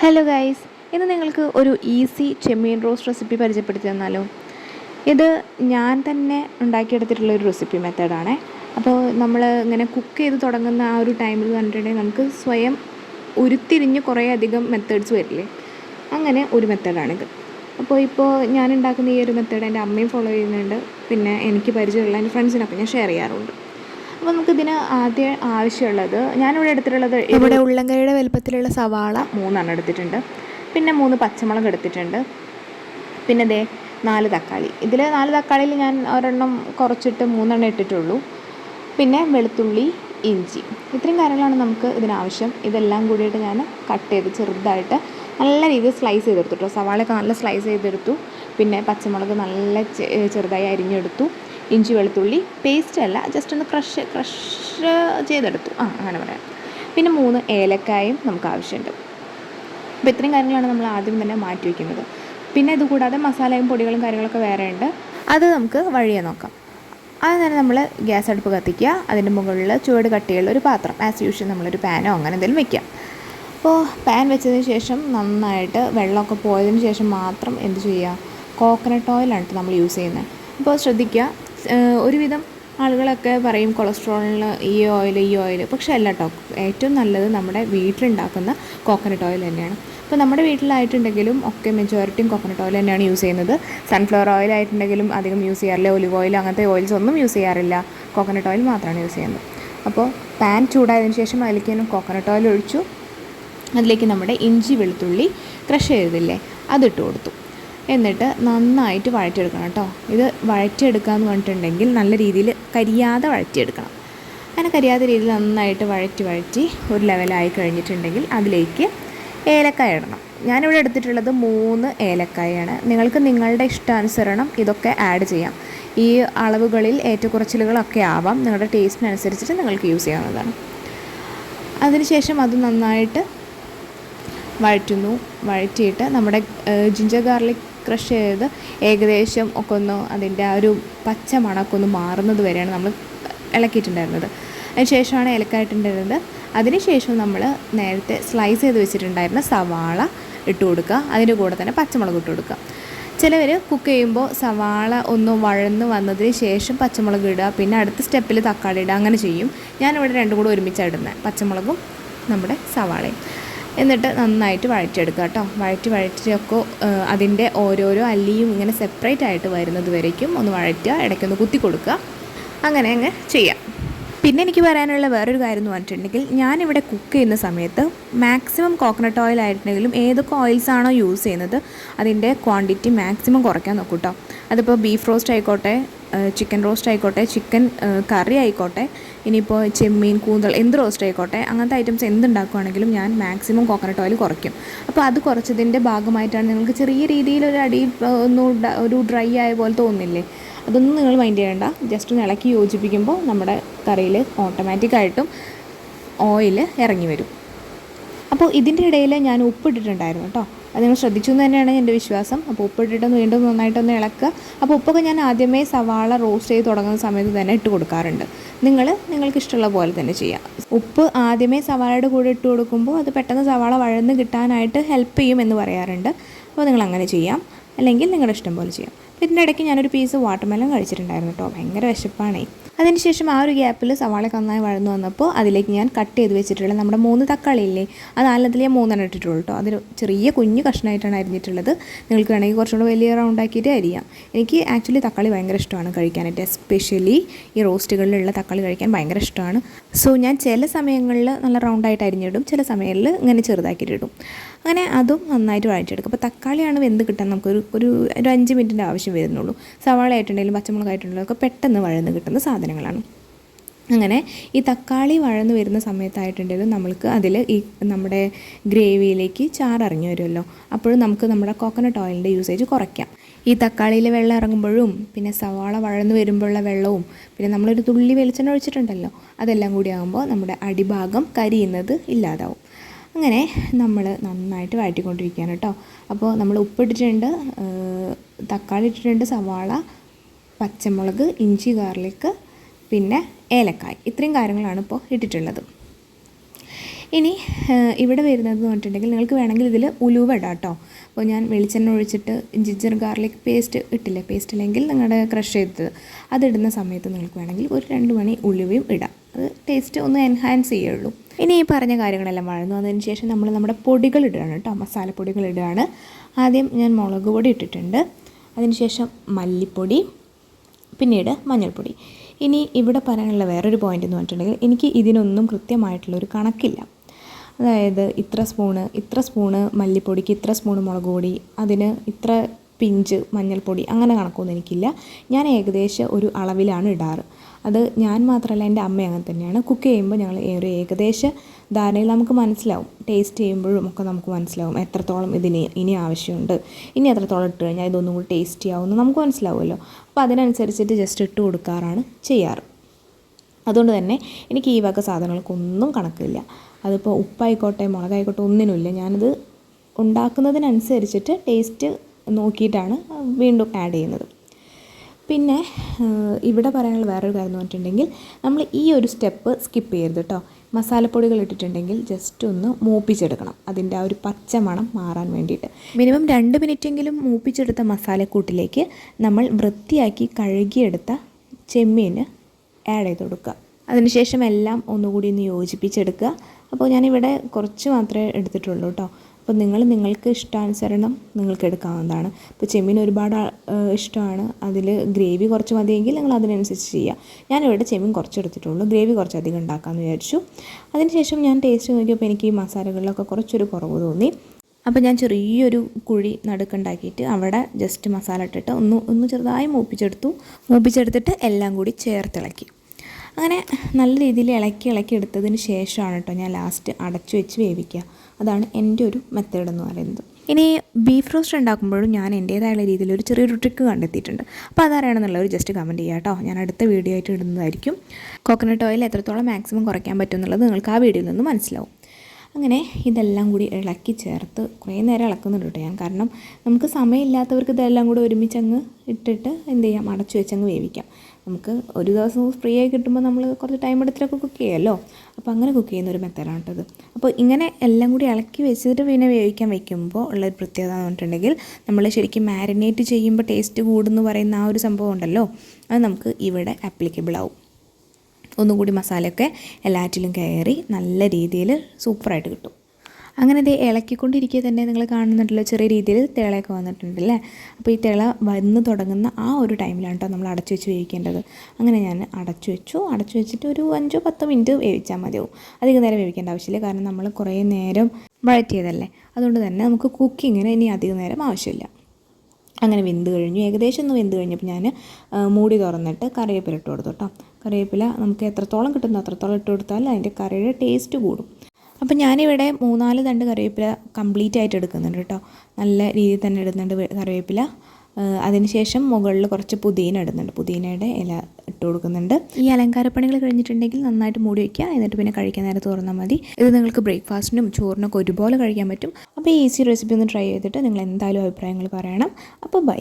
Hello guys ഇന്ന് നിങ്ങൾക്ക് ഒരു ഈസി ചെമ്മീൻ റോസ്റ്റ് റെസിപ്പി പരിചയപ്പെടുത്തി തന്നാലോ? ഇത് ഞാൻ തന്നെ ഉണ്ടാക്കിയെടുത്തിട്ടുള്ള ഒരു റെസിപ്പി മെത്തേഡാണ് അപ്പോൾ നമ്മൾ ഇങ്ങനെ കുക്ക് ചെയ്ത് തുടങ്ങുന്ന ആ ഒരു ടൈമിൽ പറഞ്ഞിട്ടുണ്ടെങ്കിൽ നമുക്ക് സ്വയം ഉരുത്തിരിഞ്ഞ് കുറേ അധികം മെത്തേഡ്സ് വരില്ലേ? അങ്ങനെ ഒരു മെത്തേഡാണിത് അപ്പോൾ ഇപ്പോൾ ഞാൻ ഉണ്ടാക്കുന്ന ഈ ഒരു മെത്തേഡ് എന്റെ അമ്മയും ഫോളോ ചെയ്യുന്നുണ്ട്. പിന്നെ എനിക്ക് പരിചയമുള്ള എന്റെ ഫ്രണ്ട്സിനൊക്കെ ഞാൻ ഷെയർ ചെയ്യാറുണ്ട്. അപ്പോൾ നമുക്കിതിന് ആദ്യം ആവശ്യമുള്ളത് ഞാനിവിടെ എടുത്തിട്ടുള്ളത് ഇവിടെ ഉള്ളംകൈയുടെ വലുപ്പത്തിലുള്ള സവാള മൂന്നെണ്ണം എടുത്തിട്ടുണ്ട്. പിന്നെ മൂന്ന് പച്ചമുളക് എടുത്തിട്ടുണ്ട്. പിന്നെ ദേ നാല് തക്കാളി. ഇതിൽ നാല് തക്കാളിയിൽ ഞാൻ ഒരെണ്ണം കുറച്ചിട്ട് മൂന്നെണ്ണം ഇട്ടിട്ടുള്ളൂ. പിന്നെ വെളുത്തുള്ളി ഇഞ്ചി. ഇത്രയും കാര്യങ്ങളാണ് നമുക്ക് ഇതിനാവശ്യം. ഇതെല്ലാം കൂടിയിട്ട് ഞാൻ കട്ട് ചെയ്ത് ചെറുതായിട്ട് നല്ല രീതിയിൽ സ്ലൈസ് ചെയ്തെടുത്തു കേട്ടോ. സവാളയൊക്കെ നല്ല സ്ലൈസ് ചെയ്തെടുത്തു. പിന്നെ പച്ചമുളക് നല്ല ചെറുതായി അരിഞ്ഞെടുത്തു. ഇഞ്ചി വെളുത്തുള്ളി പേസ്റ്റ് അല്ല ജസ്റ്റ് ഒന്ന് ക്രഷ് ക്രഷ് ചെയ്തെടുത്തു. ആ അങ്ങനെ പറയാം. പിന്നെ മൂന്ന് ഏലക്കായും നമുക്ക് ആവശ്യമുണ്ട്. അപ്പോൾ ഇത്രയും കാര്യങ്ങളാണ് നമ്മൾ ആദ്യം തന്നെ മാറ്റി വയ്ക്കുന്നത് പിന്നെ ഇതുകൂടാതെ മസാലയും പൊടികളും കാര്യങ്ങളൊക്കെ വേറെ ഉണ്ട്. അത് നമുക്ക് വഴിയെ നോക്കാം. തന്നെ നമ്മൾ ഗ്യാസ് അടുപ്പ് കത്തിക്കുക. അതിന്റെ മുകളിൽ ചുവട് കട്ടിയുള്ള ഒരു പാത്രം ആസ് യൂഷ്വൽ നമ്മളൊരു പാനോ അങ്ങനെ എന്തെങ്കിലും വെക്കാം അപ്പോൾ പാൻ വെച്ചതിന് ശേഷം നന്നായിട്ട് വെള്ളമൊക്കെ പോയതിന് ശേഷം മാത്രം എന്ത് ചെയ്യുക? കോക്കനട്ട് ഓയിലാണ് നമ്മൾ യൂസ് ചെയ്യുന്നത്. അപ്പോൾ ശ്രദ്ധിക്കുക ഒരുവിധം ആളുകളൊക്കെ പറയും കൊളസ്ട്രോളിന് ഈ ഓയിൽ ഈ ഓയിൽ പക്ഷേ അല്ല കേട്ടോ ഏറ്റവും നല്ലത് നമ്മുടെ വീട്ടിലുണ്ടാക്കുന്ന കോക്കനട്ട് ഓയിൽ തന്നെയാണ്. അപ്പോൾ നമ്മുടെ വീട്ടിലായിട്ടുണ്ടെങ്കിലും ഒക്കെ മെജോറിറ്റിയും കോക്കനട്ട് ഓയിൽ തന്നെയാണ് യൂസ് ചെയ്യുന്നത്. സൺഫ്ലവർ ഓയിൽ ആയിട്ടുണ്ടെങ്കിലും അധികം യൂസ് ചെയ്യാറില്ല. ഒലിവ് ഓയിൽ അങ്ങനത്തെ ഓയിൽസ് ഒന്നും യൂസ് ചെയ്യാറില്ല. കോക്കനട്ട് ഓയിൽ മാത്രമാണ് യൂസ് ചെയ്യുന്നത്. അപ്പോൾ പാൻ ചൂടായതിനു ശേഷം അതിലേക്ക് ഞാൻ കോക്കനട്ട് ഓയിൽ ഒഴിച്ചു. അതിലേക്ക് നമ്മുടെ ഇഞ്ചി വെളുത്തുള്ളി ക്രഷ് ചെയ്തില്ലേ അതിട്ട് കൊടുത്തു. എന്നിട്ട് നന്നായിട്ട് വഴറ്റിയെടുക്കണം കേട്ടോ. ഇത് വഴറ്റിയെടുക്കുക എന്ന് പറഞ്ഞിട്ടുണ്ടെങ്കിൽ നല്ല രീതിയിൽ കരിയാതെ വഴറ്റിയെടുക്കണം. അങ്ങനെ കരിയാത്ത രീതിയിൽ നന്നായിട്ട് വഴറ്റി വഴറ്റി ഒരു ലെവലായി കഴിഞ്ഞിട്ടുണ്ടെങ്കിൽ അതിലേക്ക് ഏലക്കായ ഇടണം. ഞാനിവിടെ എടുത്തിട്ടുള്ളത് മൂന്ന് ഏലക്കായാണ്. നിങ്ങൾക്ക് നിങ്ങളുടെ ഇഷ്ടാനുസരണം ഇതൊക്കെ ആഡ് ചെയ്യാം. ഈ അളവുകളിൽ ഏറ്റക്കുറച്ചിലുകളൊക്കെ ആവാം. നിങ്ങളുടെ ടേസ്റ്റിനനുസരിച്ചിട്ട് നിങ്ങൾക്ക് യൂസ് ചെയ്യാവുന്നതാണ്. അതിനുശേഷം അത് നന്നായിട്ട് വഴറ്റുന്നു. വഴറ്റിയിട്ട് നമ്മുടെ ജിഞ്ചർ ഗാർലിക് ക്രഷ് ചെയ്ത് ഏകദേശം ഒക്കെ ഒന്ന് അതിന്റെ ആ ഒരു പച്ച മണക്കൊന്ന് മാറുന്നത് വരെയാണ് നമ്മൾ ഇളക്കിയിട്ടുണ്ടായിരുന്നത്. അതിന് ശേഷമാണ് ഇലക്കായിട്ടുണ്ടായിരുന്നത് അതിനുശേഷം നമ്മൾ നേരത്തെ സ്ലൈസ് ചെയ്ത് വെച്ചിട്ടുണ്ടായിരുന്ന സവാള ഇട്ട് കൊടുക്കുക. അതിന്റെ കൂടെ തന്നെ പച്ചമുളക് ഇട്ട് കൊടുക്കുക. ചിലവർ കുക്ക് ചെയ്യുമ്പോൾ സവാള ഒന്ന് വഴന്ന് വന്നതിന് ശേഷം പച്ചമുളക് ഇടുക. പിന്നെ അടുത്ത സ്റ്റെപ്പിൽ തക്കാളി ഇടുക. അങ്ങനെ ചെയ്യും. ഞാനിവിടെ രണ്ടും കൂടെ ഒരുമിച്ചാണ് ഇടുന്നത്. പച്ചമുളകും നമ്മുടെ സവാളയും. എന്നിട്ട് നന്നായിട്ട് വഴറ്റിയെടുക്കുക കേട്ടോ. വഴറ്റി വഴറ്റിയൊക്കെ അതിന്റെ ഓരോരോ അല്ലിയും ഇങ്ങനെ സെപ്പറേറ്റ് ആയിട്ട് വരുന്നത് വരയ്ക്കും. ഒന്ന് വഴറ്റുക ഇടയ്ക്കൊന്ന് കുത്തി കൊടുക്കുക. അങ്ങനെ അങ്ങ് ചെയ്യാം. പിന്നെ എനിക്ക് പറയാനുള്ള വേറൊരു കാര്യം എന്ന് പറഞ്ഞിട്ടുണ്ടെങ്കിൽ ഞാനിവിടെ കുക്ക് ചെയ്യുന്ന സമയത്ത് മാക്സിമം കോക്കനട്ട് ഓയിൽ ആയിട്ടുണ്ടെങ്കിലും ഏതൊക്കെ ഓയിൽസ് ആണോ യൂസ് ചെയ്യുന്നത് അതിന്റെ ക്വാണ്ടിറ്റി മാക്സിമം കുറയ്ക്കാൻ നോക്കും കേട്ടോ അതിപ്പോൾ ബീഫ് റോസ്റ്റ് ആയിക്കോട്ടെ ചിക്കൻ റോസ്റ്റ് ആയിക്കോട്ടെ ചിക്കൻ കറി ആയിക്കോട്ടെ ഇനിയിപ്പോൾ ചെമ്മീൻ കൂന്തൽ എന്ത് റോസ്റ്റ് ആയിക്കോട്ടെ അങ്ങനത്തെ ഐറ്റംസ് എന്തുണ്ടാക്കുകയാണെങ്കിലും ഞാൻ മാക്സിമം കോക്കനട്ട് ഓയിൽ കുറയ്ക്കും. അപ്പോൾ അത് കുറച്ചതിന്റെ ഭാഗമായിട്ടാണ് നിങ്ങൾക്ക് ചെറിയ രീതിയിൽ ഒരു അടി ഒന്ന് ഒരു ഡ്രൈ ആയ പോലെ തോന്നില്ലേ അതൊന്നും നിങ്ങൾ മൈൻഡ് ചെയ്യേണ്ട. ജസ്റ്റ് ഒന്ന് ഇളക്കി യോജിപ്പിക്കുമ്പോൾ നമ്മുടെ കറിയിൽ ഓട്ടോമാറ്റിക്കായിട്ടും ഓയിൽ ഇറങ്ങി വരും. അപ്പോൾ ഇതിന്റെ ഇടയിൽ ഞാൻ ഉപ്പിട്ടിട്ടുണ്ടായിരുന്നു കേട്ടോ. അത് നിങ്ങൾ ശ്രദ്ധിച്ചു എന്ന് തന്നെയാണ് എന്റെ വിശ്വാസം. അപ്പോൾ ഉപ്പിട്ടിട്ട് വീണ്ടും നന്നായിട്ടൊന്ന് ഇളക്കുക. അപ്പോൾ ഉപ്പൊക്കെ ഞാൻ ആദ്യമേ സവാള റോസ്റ്റ് ചെയ്ത് തുടങ്ങുന്ന സമയത്ത് തന്നെ ഇട്ട് കൊടുക്കാറുണ്ട്. നിങ്ങൾ നിങ്ങൾക്ക് ഇഷ്ടമുള്ള പോലെ തന്നെ ചെയ്യാം. ഉപ്പ് ആദ്യമേ സവാളയുടെ കൂടെ ഇട്ട് കൊടുക്കുമ്പോൾ അത് പെട്ടെന്ന് സവാള വഴന്ന് കിട്ടാനായിട്ട് ഹെൽപ്പ് ചെയ്യും എന്ന് പറയാറുണ്ട്. അപ്പോൾ നിങ്ങൾ അങ്ങനെ ചെയ്യാം. അല്ലെങ്കിൽ നിങ്ങളുടെ ഇഷ്ടം പോലെ ചെയ്യാം. ഇതിന്റെ ഇടയ്ക്ക് ഞാനൊരു പീസ് വാട്ടർമെലൺ കഴിച്ചിട്ടുണ്ടായിരുന്നു കേട്ടോ. ഭയങ്കര വിശപ്പാണേ. അതിനുശേഷം ആ ഒരു ഗ്യാപ്പിൽ സവാള നന്നായി വഴന്നു വന്നപ്പോൾ അതിലേക്ക് ഞാൻ കട്ട് ചെയ്ത് വെച്ചിട്ടുള്ള നമ്മുടെ മൂന്ന് തക്കാളി ഇല്ലേ അത് നാലിനത്തിൽ ഞാൻ മൂന്നെണ്ണം ഇട്ടിട്ടുള്ളൂ കേട്ടോ അതൊരു ചെറിയ കുഞ്ഞു കഷ്ണമായിട്ടാണ് അരിഞ്ഞിട്ടുള്ളത്. നിങ്ങൾക്ക് വേണമെങ്കിൽ കുറച്ചുകൂടെ വലിയ റൗണ്ട് ആക്കിയിട്ട് അരിയാം. എനിക്ക് ആക്ച്വലി തക്കാളി ഭയങ്കര ഇഷ്ടമാണ് കഴിക്കാനായിട്ട്. എസ്പെഷ്യലി ഈ റോസ്റ്റുകളിലുള്ള തക്കാളി കഴിക്കാൻ ഭയങ്കര ഇഷ്ടമാണ്. സോ ഞാൻ ചില സമയങ്ങളിൽ നല്ല റൗണ്ടായിട്ട് അരിഞ്ഞിടും. ചില സമയങ്ങളിൽ ഇങ്ങനെ ചെറുതാക്കിയിട്ടിടും അങ്ങനെ അതും നന്നായിട്ട് വഴറ്റിയെടുക്കും. അപ്പോൾ തക്കാളിയാണ് വെന്ത് കിട്ടാൻ നമുക്കൊരു ഒരു ഒരു അഞ്ച് മിനിറ്റിന്റെ ആവശ്യം വരുന്നുള്ളൂ. സവാള ആയിട്ടുണ്ടെങ്കിലും ഒക്കെ പെട്ടെന്ന് വഴന്ന് കിട്ടുന്ന സാധനങ്ങളാണ്. അങ്ങനെ ഈ തക്കാളി വഴന്നു വരുന്ന സമയത്തായിട്ടുണ്ടെങ്കിലും നമ്മൾക്ക് അതിൽ ഈ നമ്മുടെ ഗ്രേവിയിലേക്ക് ചാറിറങ്ങി വരുമല്ലോ. അപ്പോഴും നമുക്ക് നമ്മുടെ കോക്കനട്ട് ഓയിലിന്റെ യൂസേജ് കുറയ്ക്കാം. ഈ തക്കാളിയിൽ വെള്ളം ഇറങ്ങുമ്പോഴും പിന്നെ സവാള വഴന്നു വരുമ്പോഴുള്ള വെള്ളവും പിന്നെ നമ്മളൊരു തുള്ളി വെളിച്ചെണ്ണ ഒഴിച്ചിട്ടുണ്ടല്ലോ അതെല്ലാം കൂടി ആകുമ്പോൾ നമ്മുടെ അടിഭാഗം കരിയുന്നത് ഇല്ലാതാവും. അങ്ങനെ നമ്മൾ നന്നായിട്ട് വഴറ്റിക്കൊണ്ടിരിക്കുകയാണ് കേട്ടോ. അപ്പോൾ നമ്മൾ ഉപ്പിട്ടിട്ടുണ്ട് തക്കാളി ഇട്ടിട്ടുണ്ട് സവാള പച്ചമുളക് ഇഞ്ചി ഗാർലിക്ക് പിന്നെ ഏലക്കായ്. ഇത്രയും കാര്യങ്ങളാണ് ഇപ്പോൾ ഇട്ടിട്ടുള്ളത്. ഇനി ഇവിടെ വരുന്നത് എന്ന് പറഞ്ഞിട്ടുണ്ടെങ്കിൽ നിങ്ങൾക്ക് വേണമെങ്കിൽ ഇതിൽ ഉലുവ ഇടാം കേട്ടോ. അപ്പോൾ ഞാൻ വെളിച്ചെണ്ണ ഒഴിച്ചിട്ട് ജിഞ്ചർ ഗാർലിക് പേസ്റ്റ് ഇട്ടില്ലേ? പേസ്റ്റ് അല്ലെങ്കിൽ നിങ്ങളുടെ ക്രഷ് ചെയ്തത്. അതിടുന്ന സമയത്ത് നിങ്ങൾക്ക് വേണമെങ്കിൽ ഒരു രണ്ട് മണി ഉലുവയും ഇടാം. അത് ടേസ്റ്റ് ഒന്ന് എൻഹാൻസ് ചെയ്യുള്ളൂ. ഇനി ഈ പറഞ്ഞ കാര്യങ്ങളെല്ലാം വഴന്നു അതിന് ശേഷം നമ്മൾ നമ്മുടെ പൊടികൾ ഇടുകയാണ് കേട്ടോ. മസാലപ്പൊടികൾ ഇടുകയാണ്. ആദ്യം ഞാൻ മുളക് പൊടി ഇട്ടിട്ടുണ്ട്. അതിനുശേഷം മല്ലിപ്പൊടി പിന്നീട് മഞ്ഞൾപ്പൊടി. ഇനി ഇവിടെ പറയാനുള്ള വേറൊരു പോയിന്റ് എന്ന് പറഞ്ഞിട്ടുണ്ടെങ്കിൽ എനിക്ക് ഇതിനൊന്നും കൃത്യമായിട്ടുള്ള ഒരു കണക്കില്ല. അതായത് ഇത്ര സ്പൂണ് ഇത്ര സ്പൂണ് മല്ലിപ്പൊടിക്ക് ഇത്ര സ്പൂണ് മുളക് പൊടി അതിന് ഇത്ര പിഞ്ച് മഞ്ഞൾപ്പൊടി അങ്ങനെ കണക്കൊന്നും എനിക്കില്ല. ഞാൻ ഏകദേശം ഒരു അളവിലാണ് ഇടാറ്. അത് ഞാൻ മാത്രമല്ല എന്റെ അമ്മ അങ്ങനെ തന്നെയാണ്. കുക്ക് ചെയ്യുമ്പോൾ ഞങ്ങൾ ഒരു ഏകദേശ ധാരണയിൽ നമുക്ക് മനസ്സിലാവും. ടേസ്റ്റ് ചെയ്യുമ്പോഴും ഒക്കെ നമുക്ക് മനസ്സിലാവും എത്രത്തോളം ഇതിന് ഇനി ആവശ്യമുണ്ട്. ഇനി എത്രത്തോളം ഇട്ട് കഴിഞ്ഞാൽ ഇതൊന്നും കൂടി ടേസ്റ്റി ചെയ്യാവുമെന്ന് നമുക്ക് മനസ്സിലാവുമല്ലോ. അപ്പോൾ അതിനനുസരിച്ചിട്ട് ജസ്റ്റ് ഇട്ട് കൊടുക്കാറാണ് ചെയ്യാറ്. അതുകൊണ്ട് തന്നെ എനിക്ക് ഈ വക സാധനങ്ങൾക്കൊന്നും കണക്കില്ല. അതിപ്പോൾ ഉപ്പായിക്കോട്ടെ മുളകായിക്കോട്ടെ ഒന്നിനുമില്ല. ഞാനത് ഉണ്ടാക്കുന്നതിനനുസരിച്ചിട്ട് ടേസ്റ്റ് നോക്കിയിട്ടാണ് വീണ്ടും ആഡ് ചെയ്യുന്നത്. പിന്നെ ഇവിടെ പറയാനുള്ള വേറൊരു കാര്യം എന്ന് പറഞ്ഞിട്ടുണ്ടെങ്കിൽ നമ്മൾ ഈ ഒരു സ്റ്റെപ്പ് സ്കിപ്പ് ചെയ്യരുത് കേട്ടോ മസാലപ്പൊടികൾ ഇട്ടിട്ടുണ്ടെങ്കിൽ ജസ്റ്റ് ഒന്ന് മൂപ്പിച്ചെടുക്കണം. അതിന്റെ ആ ഒരു പച്ച മണം മാറാൻ വേണ്ടിയിട്ട്. മിനിമം രണ്ട് മിനിറ്റെങ്കിലും മൂപ്പിച്ചെടുത്ത മസാലക്കൂട്ടിലേക്ക് നമ്മൾ വൃത്തിയാക്കി കഴുകിയെടുത്ത ചെമ്മീന് ആഡ് ചെയ്ത് കൊടുക്കുക. അതിനുശേഷം എല്ലാം ഒന്നുകൂടി ഒന്ന് യോജിപ്പിച്ചെടുക്കുക. അപ്പോൾ ഞാനിവിടെ കുറച്ച് മാത്രമേ എടുത്തിട്ടുള്ളൂ കേട്ടോ അപ്പോൾ നിങ്ങൾ നിങ്ങൾക്ക് ഇഷ്ടാനുസരണം നിങ്ങൾക്ക് എടുക്കാവുന്നതാണ്. ഇപ്പോൾ ചെമ്മീൻ ഒരുപാട് ഇഷ്ടമാണ്. അതിൽ ഗ്രേവി കുറച്ച് മതിയെങ്കിൽ നിങ്ങൾ അതിനനുസരിച്ച് ചെയ്യുക ഞാനിവിടെ ചെമ്മീൻ കുറച്ച് എടുത്തിട്ടുള്ളൂ. ഗ്രേവി കുറച്ച് അധികം ഉണ്ടാക്കാമെന്ന് വിചാരിച്ചു. അതിനുശേഷം ഞാൻ ടേസ്റ്റ് നോക്കിയപ്പോൾ എനിക്ക് ഈ മസാലകളിലൊക്കെ കുറച്ചൊരു കുറവ് തോന്നി. അപ്പോൾ ഞാൻ ചെറിയൊരു കുഴി നടുക്കുണ്ടാക്കിയിട്ട് അവിടെ ജസ്റ്റ് മസാല ഇട്ടിട്ട് ഒന്ന് ഒന്ന് ചെറുതായി മൂപ്പിച്ചെടുത്തു. മൂപ്പിച്ചെടുത്തിട്ട് എല്ലാം കൂടി ചേർത്തിളക്കി. അങ്ങനെ നല്ല രീതിയിൽ ഇളക്കി ഇളക്കി എടുത്തതിന് ശേഷമാണ് കേട്ടോ ഞാൻ ലാസ്റ്റ് അടച്ചു വെച്ച് വേവിക്കുക. അതാണ് എന്റെ ഒരു മെത്തേഡ് എന്ന് പറയുന്നത്. ഇനി ബീഫ് റോസ്റ്റ് ഉണ്ടാക്കുമ്പോഴും ഞാൻ എന്റേതായുള്ള രീതിയിൽ ഒരു ചെറിയൊരു ട്രിക്ക് കണ്ടെത്തിയിട്ടുണ്ട്. അപ്പോൾ അതാരാണെന്നുള്ളവർ ജസ്റ്റ് കമന്റ് ചെയ്യുക കേട്ടോ. ഞാൻ അടുത്ത വീഡിയോ ആയിട്ട് ഇടുന്നതായിരിക്കും. കോക്കനട്ട് ഓയിൽ എത്രത്തോളം മാക്സിമം കുറയ്ക്കാൻ പറ്റും എന്നുള്ളത് നിങ്ങൾക്ക് ആ വീഡിയോയിൽ നിന്ന് മനസ്സിലാവും. അങ്ങനെ ഇതെല്ലാം കൂടി ഇളക്കി ചേർത്ത് കുറേ നേരം ഇളക്കുന്നുണ്ട് കേട്ടോ ഞാൻ. കാരണം നമുക്ക് സമയമില്ലാത്തവർക്ക് ഇതെല്ലാം കൂടി ഒരുമിച്ച് അങ്ങ് ഇട്ടിട്ട് എന്ത് ചെയ്യാം? അടച്ചു വെച്ചങ്ങ് വേവിക്കാം. നമുക്ക് ഒരു ദിവസം ഫ്രീ ആയി കിട്ടുമ്പോൾ നമ്മൾ കുറച്ച് ടൈം എടുത്തിട്ടൊക്കെ കുക്ക് ചെയ്യാമല്ലോ അപ്പോൾ അങ്ങനെ കുക്ക് ചെയ്യുന്ന ഒരു മെത്തേഡാണ് കേട്ടത്. അപ്പോൾ ഇങ്ങനെ എല്ലാം കൂടി ഇളക്കി വെച്ചിട്ട് പിന്നെ വേവിക്കാൻ വെക്കുമ്പോൾ ഉള്ളൊരു പ്രത്യേകത എന്ന് പറഞ്ഞിട്ടുണ്ടെങ്കിൽ നമ്മൾ ശരിക്കും മാരിനേറ്റ് ചെയ്യുമ്പോൾ ടേസ്റ്റ് കൂടുന്നു പറയുന്ന ആ ഒരു സംഭവം ഉണ്ടല്ലോ. അത് നമുക്ക് ഇവിടെ ആപ്ലിക്കബിൾ ആവും. ഒന്നുകൂടി മസാലയൊക്കെ എല്ലാറ്റിലും കയറി നല്ല രീതിയിൽ സൂപ്പറായിട്ട് കിട്ടും. അങ്ങനെ ഇത് ഇളക്കിക്കൊണ്ടിരിക്കുക തന്നെ നിങ്ങൾ കാണുന്നുണ്ടല്ലോ ചെറിയ രീതിയിൽ തിളയൊക്കെ വന്നിട്ടുണ്ടല്ലേ അപ്പോൾ ഈ തിള വന്ന് തുടങ്ങുന്ന ആ ഒരു ടൈമിലാണ് കേട്ടോ നമ്മൾ അടച്ചു വെച്ച് വേവിക്കേണ്ടത്. അങ്ങനെ ഞാൻ അടച്ചു വെച്ചു. അടച്ചു വെച്ചിട്ട് ഒരു അഞ്ചോ പത്തോ മിനിറ്റ് വേവിച്ചാൽ മതിയാവും. അധികം നേരം വേവിക്കേണ്ട ആവശ്യമില്ല. കാരണം നമ്മൾ കുറേ നേരം വഴറ്റിയതല്ലേ. അതുകൊണ്ട് തന്നെ നമുക്ക് കുക്കിങ്ങിന് ഇനി അധികം നേരം ആവശ്യമില്ല. അങ്ങനെ വെന്ത് കഴിഞ്ഞു. ഏകദേശം ഒന്ന് വെന്ത് കഴിഞ്ഞപ്പോൾ ഞാൻ മൂടി തുറന്നിട്ട് കറിവേപ്പില ഇട്ട് കൊടുത്തു കേട്ടോ. കറിവേപ്പില നമുക്ക് എത്രത്തോളം കിട്ടുന്നോ അത്രത്തോളം ഇട്ട് കൊടുത്താൽ അതിന്റെ കറിയുടെ ടേസ്റ്റ് കൂടും. അപ്പം ഞാനിവിടെ മൂന്നാൽ തണ്ട് കറിവേപ്പില കംപ്ലീറ്റ് ആയിട്ട് എടുക്കുന്നുണ്ട് കേട്ടോ. നല്ല രീതിയിൽ തന്നെ ഇടുന്നുണ്ട് കറിവേപ്പില. അതിനുശേഷം മുകളിൽ കുറച്ച് പുതിന ഇടുന്നുണ്ട്. പുതിനയുടെ ഇല ഇട്ട് കൊടുക്കുന്നുണ്ട്. ഈ അലങ്കാരപ്പണികൾ കഴിഞ്ഞിട്ടുണ്ടെങ്കിൽ നന്നായിട്ട് മൂടി വയ്ക്കുക. എന്നിട്ട് പിന്നെ കഴിക്കാൻ നേരം തുറന്നാൽ മതി. ഇത് നിങ്ങൾക്ക് ബ്രേക്ക്ഫാസ്റ്റിനും ചോറിനൊക്കെ ഒരുപോലെ കഴിക്കാൻ പറ്റും. അപ്പോൾ ഈ ഈസി റെസിപ്പി ഒന്ന് ട്രൈ ചെയ്തിട്ട് നിങ്ങൾ എന്തായാലും അഭിപ്രായങ്ങൾ പറയണം. അപ്പോൾ ബൈ